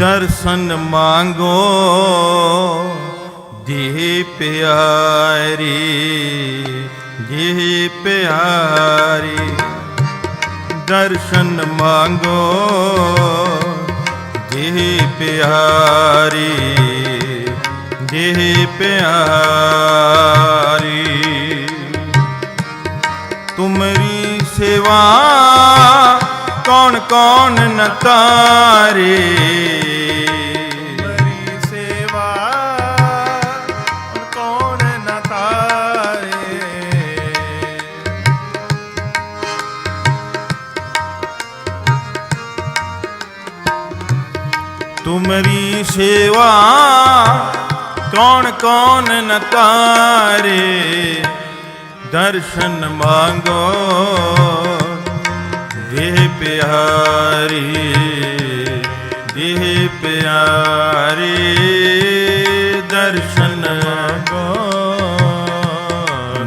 ਦਰਸ਼ਨ ਮੰਗੋ ਦੇ ਪਿਆਰੀ ਦੇ ਪਿਆਰੀ ਦਰਸ਼ਨ ਮੰਗੋ ਦੇ ਪਿਆਰੀ ਦੇ ਪਿਆਰੀ। ਤੁਮਰੀ ਸੇਵਾ ਕੌਣ ਕੌਣ ਨ ਤਾਰੇ? ਮੇਰੀ ਸੇਵਾ ਕੌਣ ਨਾ ਤਾਰੇ? ਤੁਮਰੀ ਸੇਵਾ ਕੌਣ ਕੌਣ ਨ ਤਾਰੇ? ਦਰਸ਼ਨ ਮੰਗੋ। ਪਿਆਰੀ ਦੇ ਪਿਆਰੀ ਦਰਸ਼ਨ ਮੰਗੋ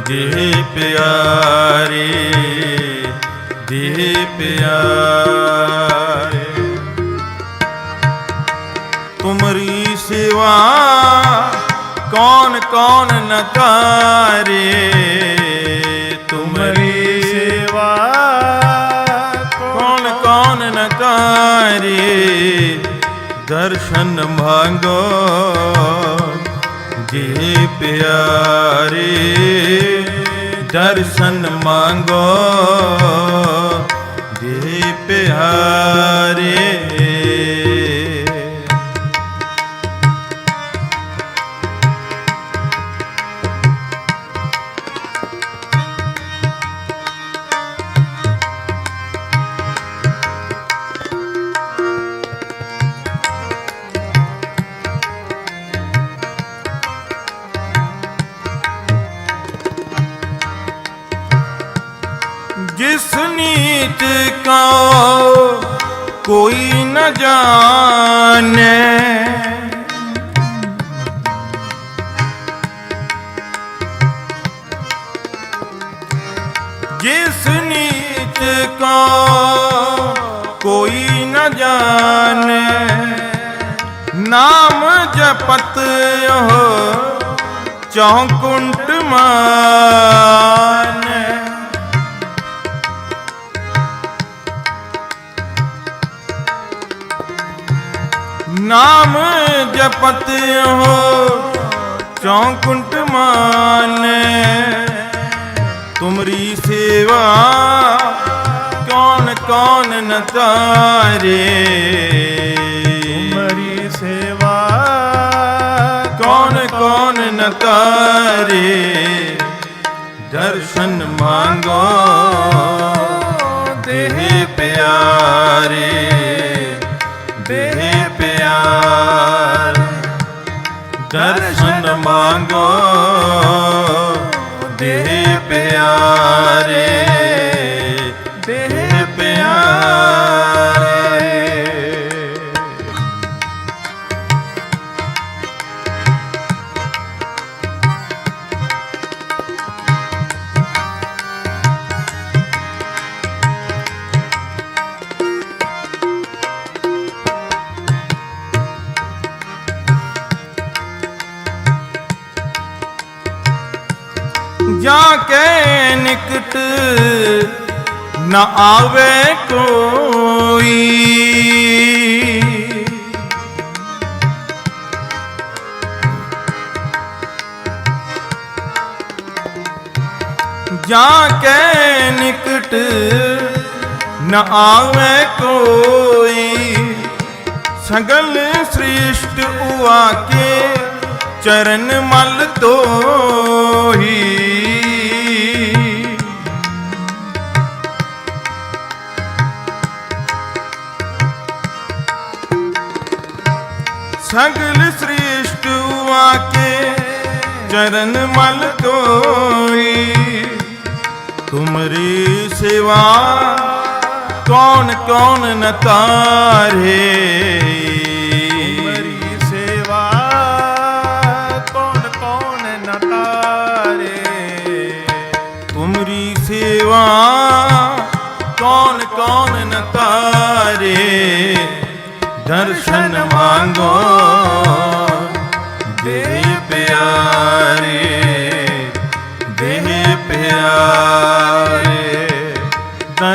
ਦੇ ਪਿਆਰੀ ਦੇ ਪਿਆਰੇ। ਤੁਮਰੀ ਸੇਵਾ ਕੌਣ ਕੌਣ ਨ ਦਰਸ਼ਨ ਮੰਗੋ ਜੀ ਪਿਆਰੇ ਦਰਸ਼ਨ ਮੰਗੋ ਜੀ ਪਿਆਰੇ ਨੀਤ ਕੋ ਕੋਈ ਨ ਜਾਣੈ। ਜਿਸ ਨੀਤ ਕਾ ਕੋਈ ਨ ਜਾਣੈ। ਨਾਮ ਜਪਤ ਉਹ ਚੌਕੁੰਟ ਮਾਨ। ਨਾਮ ਜਪਤ ਹੋ ਚੌਂਕੁੰਟ ਮਾਨੇ ਤੁਮਰੀ ਸੇਵਾ ਕੌਣ ਕੌਣ ਨ ਤਾਰੇ? ਮੇਰੀ ਸੇਵਾ ਕੌਣ ਕੌਣ ਨ ਤਾਰੇ? ਦਰਸ਼ਨ ਮੰਗੋ ਦੇਹ ਪਿਆਰੇ। ਦੇਹ ਦਰਸ਼ਨ ਮੰਗੋ ਦੇਹ ਪਿਆਰੇ ਦੇ ਪਿਆਰੇ। ਜਾ ਕੇ ਨਿਕਟ ਨਾ ਆਵੇ ਕੋਈ। ਜਾ ਕੇ ਨਿਕਟ ਨਾ ਆਵੇ ਕੋਈ। ਸਗਲ ਸ੍ਰਿਸ਼ਟ ਉਆ ਕੇ ਚਰਨ ਮਲ ਤੋਹੀ। ਸਗਲ ਸ੍ਰਿਸ਼ਟ ਉਆ ਕੇ ਚਰਨ ਮਲ ਤੋਹੀ ਤੁਮਰੀ ਸੇਵਾ ਕੌਣ ਕੌਣ ਨ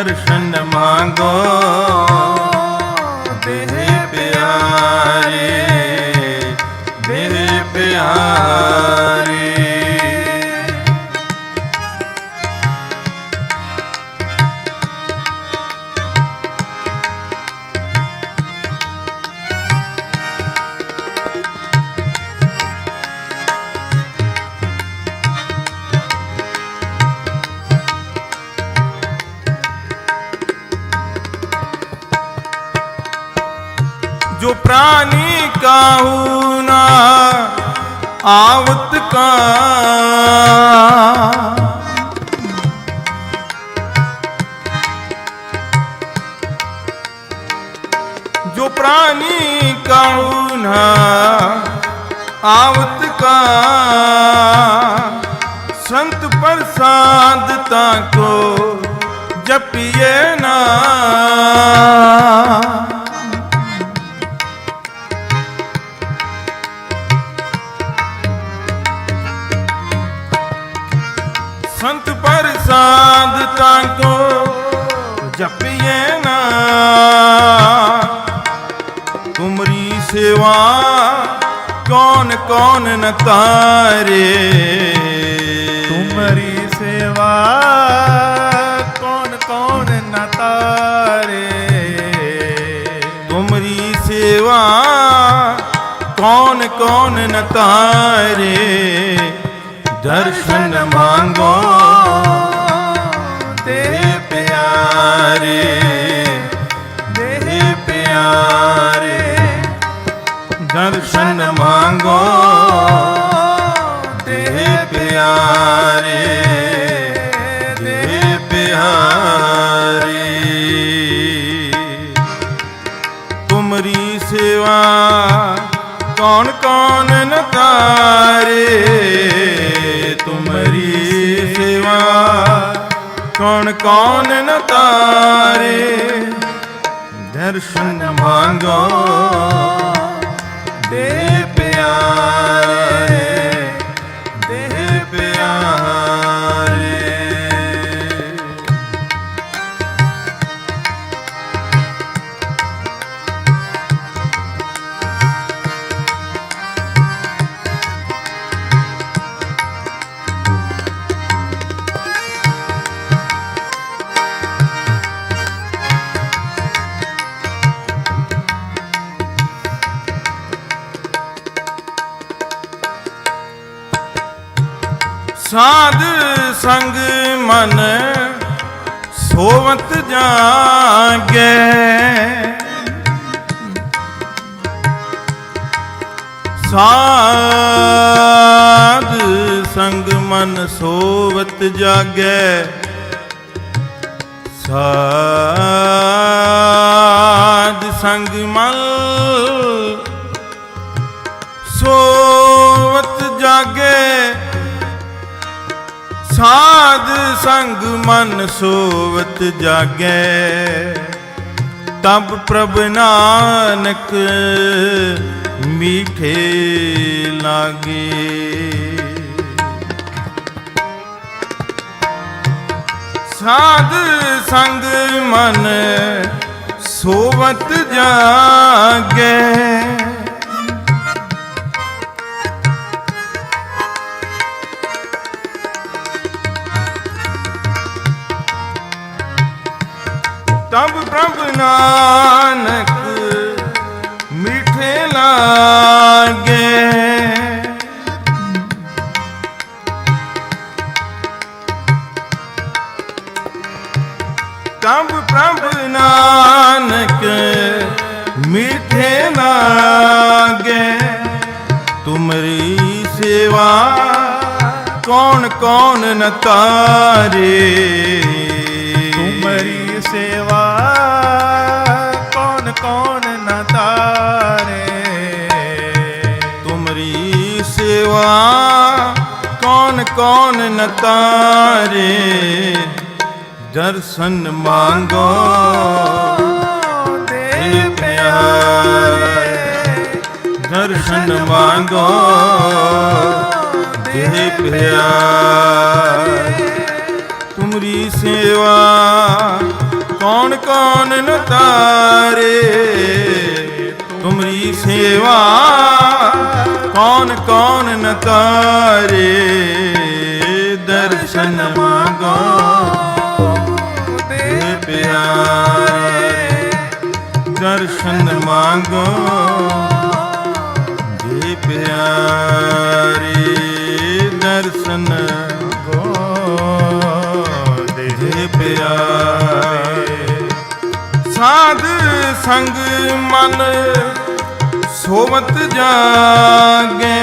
ਦਰਸ਼ਨ ਮੰਗੋ। ਕਾਹੂ ਨਾ ਆਵਤ ਕਾ। ਜੋ ਪ੍ਰਾਨੀ ਕਾਹੂ ਨਾ ਆਵਤ ਕਾ। ਸੰਤ ਪ੍ਰਸਾਦ ਤਾਂ ਕੋ ਜਪੀਏ ਨਾ। ਕੌਣ ਨ ਤਾਰੇ? ਤੁਮਰੀ ਸੇਵਾ ਕੌਣ ਕੌਣ ਨ ਤਾਰੇ? ਤੁਮਰੀ ਸੇਵਾ ਕੌਣ ਕੌਣ ਨ ਤਾਰੇ? ਦਰਸ਼ਨ ਮੰਗੋ ਦੇਹ ਪਿਆਰੇ। ਦੇਹ ਪਿਆਰੇ। ਦਰਸ਼ਨ ਮੰਗੋ ਕੌਣ ਨ ਤਾਰੇ ਦਰਸ਼ਨ ਮੰਗੋ। ਸਾਧ ਸੰਗ ਮਨ ਸੋਵਤ ਜਾਗੇ। ਸਾਧ ਸੰਗ ਮਨ ਸੋਵਤ ਜਾਗੇ। ਸਾਧ ਸੰਗ ਮਨ ਸੋਵਤ ਜਾਗੇ। ਸਾਧ ਸੰਗ ਮਨ ਸੋਵਤ ਜਾਗੇ। ਤਬ ਪ੍ਰਭ ਨਾਨਕ ਮੀਠੇ ਲਾਗੇ। ਸਾਧ ਸੰਗ ਮਨ ਸੋਵਤ ਜਾਗੇ। ਪ੍ਰਭ ਨਾਨਕ ਮਿਠੇ ਲਾਗੇ। ਤਬ ਪ੍ਰਭ ਨਾਨਕ ਮਿਠੇ ਲਾਗੇ। ਤੁਮਰੀ ਸੇਵਾ ਕੌਣ ਕੌਣ ਨ ਤੁਮਰੀ ਸੇਵਾ ਕੌਣ ਕੌਣ ਨ ਤਾਰੇ ਦਰਸ਼ਨ ਮੰਗੋ ਦੇ ਪਿਆਰੇ ਦਰਸ਼ਨ ਮੰਗੋ ਦੇ ਪਿਆਰੇ ਤੁਮਰੀ ਸੇਵਾ ਕੌਣ ਕੌਣ ਨ ਤਾਰੇ ਤੁਮਰੀ ਸੇਵਾ ਕੌਣ ਕੌਣ ਨ ਤਾਰੇ ਦਰਸ਼ਨ ਮੰਗੋ? ਦੇ ਪਿਆਰੇ ਦਰਸ਼ਨ ਮੰਗੋ। ਦੇ ਪਿਆਰੇ ਦਰਸ਼ਨ ਦੇ ਪਿਆਰੇ ਸਾਧ ਸੰਗ ਮਨ ਸੋਵਤ ਜਾਗੇ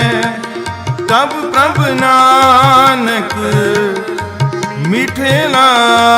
ਤਬ ਪ੍ਰਭ ਨਾਨਕ ਮਿਠੇ ਲਾਗੇ।